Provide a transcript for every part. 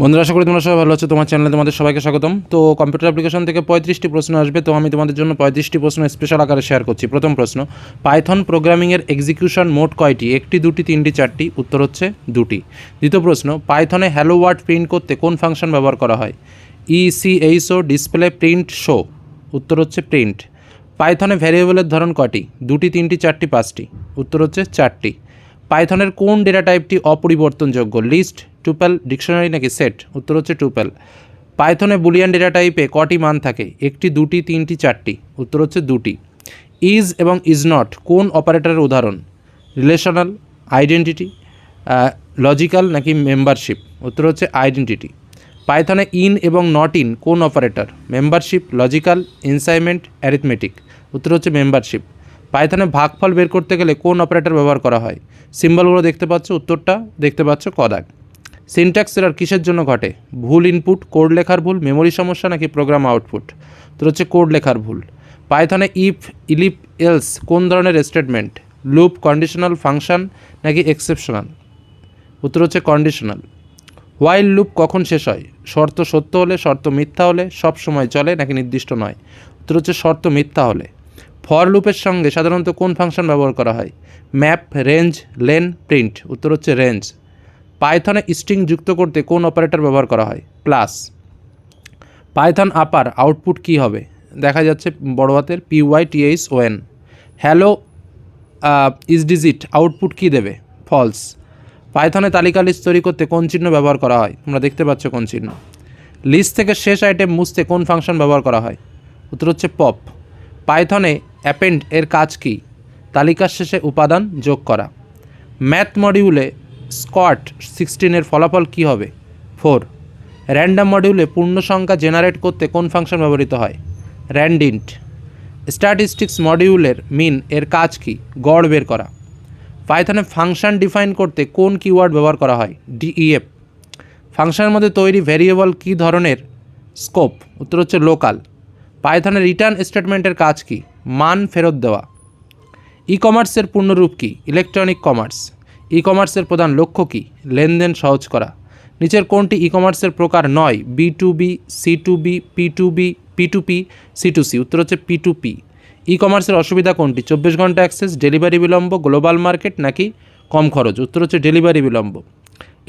বন্ধুরা, আশা করি তোমরা সবাই ভালো আছো। তোমার চ্যানেলে তোমাদের সবাইকে স্বাগতম। তো কম্পিউটার অ্যাপ্লিকেশন থেকে পঁয়ত্রিশটি প্রশ্ন আসবে। তো আমি তোমাদের জন্য পঁয়ত্রিশটি প্রশ্ন স্পেশাল আকারে শেয়ার করছি। প্রথম প্রশ্ন পাইথন প্রোগ্রামিংয়ের এক্সিকিউশন মোট কয়টি? একটি, দুটি, তিনটি, চারটি। উত্তর হচ্ছে দুটি। দ্বিতীয় প্রশ্ন পাইথনে হ্যালো ওয়ার্ড প্রিন্ট করতে কোন ফাংশন ব্যবহার করা হয়? ইসিএইচও ডিসপ্লে প্রিন্ট শো উত্তর হচ্ছে প্রিন্ট পাইথনে ভ্যারিয়েবলের ধরন কয়টি? দুটি, তিনটি, চারটি, পাঁচটি। উত্তর হচ্ছে চারটি। পাইথনের কোন ডেটা টাইপটি অপরিবর্তনযোগ্য? লিস্ট টুপেল ডিকশনারি নাকি সেট? উত্তর হচ্ছে টুপেল। পাইথনে বুলিয়ান ডেটা টাইপে কটি মান থাকে? একটি, দুটি, তিনটি, চারটি। উত্তর হচ্ছে দুটি। ইজ এবং ইজ নট কোন অপারেটরের উদাহরণ? রিলেশনাল, আইডেন্টিটি লজিক্যাল নাকি মেম্বারশিপ? উত্তর হচ্ছে আইডেন্টিটি। পাইথনে ইন এবং নট ইন কোন operator? Membership, logical assignment arithmetic. উত্তর হচ্ছে মেম্বারশিপ। পাইথনে ভাগফল বের করতে গেলে কোন অপারেটর ব্যবহার করা হয়? সিম্বলগুলো দেখতে পাচ্ছ, উত্তরটা দেখতে পাচ্ছ কদাগ সিনট্যাক্স এরার কিসের জন্য ঘটে? ভুল ইনপুট কোড লেখার ভুল মেমরি সমস্যা নাকি প্রোগ্রাম আউটপুট তো হচ্ছে কোড লেখার ভুল। পাইথনে ইফ ইলিপ এলস কোন ধরনের স্টেটমেন্ট লুপ কন্ডিশনাল ফাংশন নাকি এক্সেপশনাল উত্তর হচ্ছে কন্ডিশনাল হোয়াইল লুপ কখন শেষ হয়? শর্ত সত্য হলে, শর্ত মিথ্যা হলে, সব সময় চলে নাকি নির্দিষ্ট নয়? উত্তর হচ্ছে শর্ত মিথ্যা হলে। ফর লুপের সঙ্গে সাধারণত কোন ফাংশন ব্যবহার করা হয়? ম্যাপ রেঞ্জ লেন প্রিন্ট উত্তর হচ্ছে রেঞ্জ পাইথনে স্ট্রিং যুক্ত করতে কোন অপারেটর ব্যবহার করা হয়? প্লাস, পাইথন আপার আউটপুট কী হবে? দেখা যাচ্ছে বড় হাতের P Y T H O N hello is digit output কী দেবে? ফলস। পাইথনে তালিকা লিস্ট তৈরি করতে কোন চিহ্ন ব্যবহার করা হয়? তোমরা দেখতে পাচ্ছ কোন চিহ্ন। লিস্ট থেকে শেষ আইটেম মুছতে কোন ফাংশন ব্যবহার করা হয়? উত্তর হচ্ছে পপ পাইথনে অ্যাপেন্ড এর কাজ কী? তালিকার শেষে উপাদান যোগ করা। ম্যাথ মডিউলে স্কট সিক্সটিনের ফলাফল কী হবে? ফোর। র্যান্ডাম মডিউলে পূর্ণ সংখ্যা জেনারেট করতে কোন ফাংশন ব্যবহৃত হয়? র্যান্ডিন্ট। স্ট্যাটিস্টিক্স মডিউলের মিন এর কাজ কী? গড় বের করা। পাইথনে ফাংশন ডিফাইন করতে কোন কিওয়ার্ড ব্যবহার করা হয়? ডিইএফ। ফাংশনের মধ্যে তৈরি ভ্যারিয়েবল কী ধরনের? স্কোপ, উত্তর হচ্ছে লোকাল। পাইথনের রিটার্ন স্টেটমেন্টের কাজ কী? মান ফেরত দেওয়া। ই কমার্সের পূর্ণরূপ কী? Electronic commerce. ই কমার্সের প্রধান লক্ষ্য কী? লেনদেন সহজ করা। নিচের কোনটি ই কমার্সের প্রকার নয়? B to B C to B P to B P to P C to C উত্তর হচ্ছে পি টু পি ই কমার্সের অসুবিধা কোনটি? চব্বিশ ঘণ্টা অ্যাক্সেস, ডেলিভারি বিলম্ব, গ্লোবাল মার্কেট নাকি কম খরচ? উত্তর হচ্ছে ডেলিভারি বিলম্ব।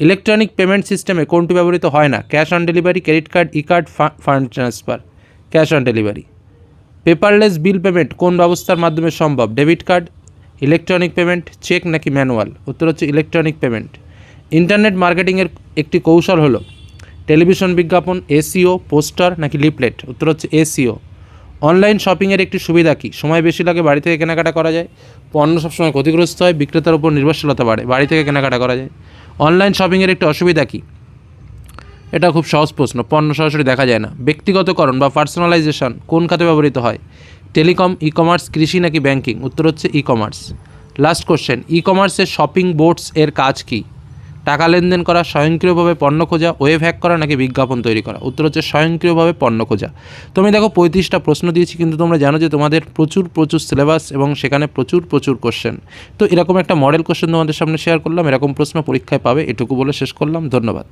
ইলেকট্রনিক পেমেন্ট সিস্টেমে কোনটি ব্যবহৃত হয় না? Cash on delivery, credit card e card fund transfer. Cash on delivery. Paperless bill payment কোন ব্যবস্থার মাধ্যমে সম্ভব? Debit card electronic payment cheque নাকি ম্যানুয়াল উত্তর হচ্ছে ইলেকট্রনিক পেমেন্ট ইন্টারনেট মার্কেটিংয়ের একটি কৌশল হলো টেলিভিশন বিজ্ঞাপন এসিও পোস্টার নাকি লিপলেট উত্তর হচ্ছে এসিও অনলাইন শপিংয়ের একটি সুবিধা কী? সময় বেশি লাগে বাড়ি থেকে কেনাকাটা করা যায়? পণ্য সবসময় ক্ষতিগ্রস্ত হয়, বিক্রেতার উপর নির্ভরশীলতা বাড়ে, বাড়ি থেকে কেনাকাটা করা যায়? অনলাইন শপিংয়ের একটি অসুবিধা কী? এটা খুব সহজ প্রশ্ন, পণ্য সরাসরি দেখা যায় না। ব্যক্তিগতকরণ বা পার্সোনালাইজেশন কোন খাতে ব্যবহৃত হয়? টেলিকম ই কমার্স কৃষি নাকি ব্যাংকিং উত্তর হচ্ছে e commerce last question e কমার্সের শপিং বোর্ডস এর কাজ কী? টাকা লেনদেন করা, স্বয়ংক্রিয়ভাবে পণ্য খোঁজা ওয়েব হ্যাক করা নাকি বিজ্ঞাপন তৈরি করা? উত্তর হচ্ছে স্বয়ংক্রিয়ভাবে পণ্য খোঁজা। তুমি দেখো পঁয়ত্রিশটা প্রশ্ন দিয়েছি, কিন্তু তোমরা জানো যে তোমাদের প্রচুর প্রচুর সিলেবাস এবং সেখানে প্রচুর প্রচুর কোশ্চেন তো এরকম একটা মডেল কোশ্চেন তোমাদের সামনে শেয়ার করলাম, এরকম প্রশ্ন পরীক্ষায় পাবে, এটুকু বলে শেষ করলাম। ধন্যবাদ।